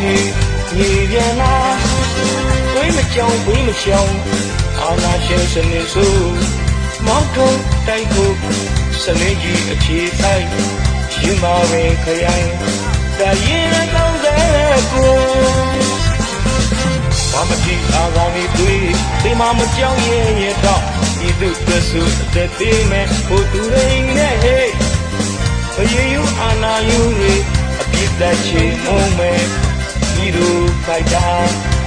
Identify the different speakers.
Speaker 1: မြေပြန်လာတွေးမကြောင်ဝေးမရှောင်အာနာရှင်စနစ်ဆိုမောက်ထုံးတိုက်ဖို့စလင်းကြီးအခြေဆိုင်ရင်မာဝင်ခရိုင်တရင်ကောင်းတဲ့ကိုဘာမတိအားကောင်းနေတွေ့ဒီမှာမကြောက်ရဲ့ရဲ့တော့ဒီသူတဆူအသက်သေးမဲ့ဟိုသူရင်းနဲ့ဟေးအယေယူအာနာယူရီအပြစ်သက်ချေအောင်မဲ့ ဒီလိုဖိုက်တာတရေ